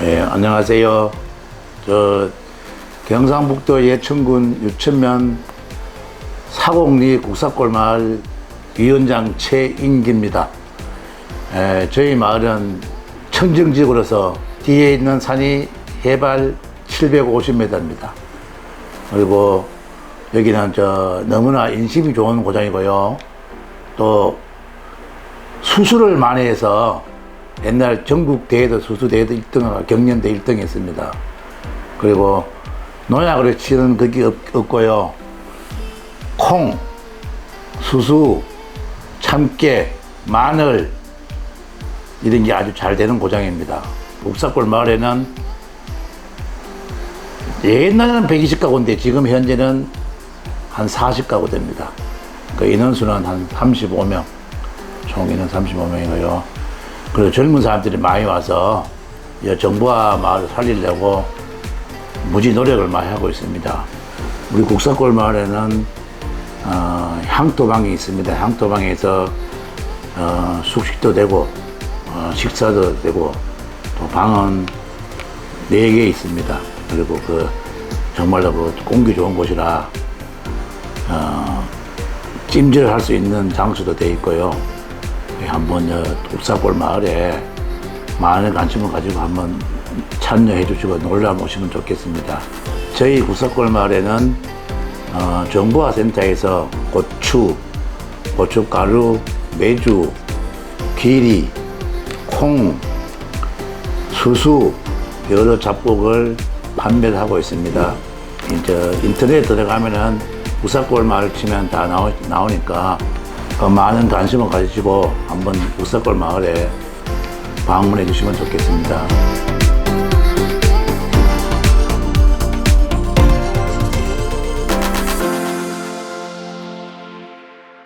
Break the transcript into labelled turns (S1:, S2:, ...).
S1: 네, 안녕하세요. 저 경상북도 예천군 유천면 사곡리 국사골마을 위원장 최인기입니다. 에, 저희 마을은 청정지구로서 뒤에 있는 산이 해발 750m입니다. 그리고 여기는 저 너무나 인심이 좋은 고장이고요. 또 수술을 많이 해서 옛날 전국 대회도 수수 대회도 1등하고 경연대 1등 했습니다. 그리고 농약으로 치는 그게 없, 없고요. 콩, 수수, 참깨, 마늘 이런 게 아주 잘 되는 고장입니다. 옥사골 마을에는 옛날에는 120가구인데 지금 현재는 한 40가구 됩니다. 그 인원수는 한 35명, 총 인원 35명이고요. 그리고 젊은 사람들이 많이 와서 이 정부와 마을을 살리려고 무지 노력을 많이 하고 있습니다. 우리 국사골 마을에는 어, 향토방이 있습니다. 향토방에서 어, 숙식도 되고 어, 식사도 되고 또 방은 네 개 있습니다. 그리고 그 정말로 그 공기 좋은 곳이라 어, 찜질할 수 있는 장소도 돼 있고요. 한번 저 옥사골 마을에 많은 관심을 가지고 한번 참여해 주시고 놀러 오시면 좋겠습니다. 저희 국사골 마을에는 어, 정보화 센터에서 고추, 고춧가루, 메주, 귀리, 콩, 수수 여러 잡곡을 판매를 하고 있습니다. 이제 인터넷에 들어가면은 우사골 마을 치면 다 나오, 나오니까 더 많은 관심을 가지시고 한번 우사골 마을에 방문해 주시면 좋겠습니다.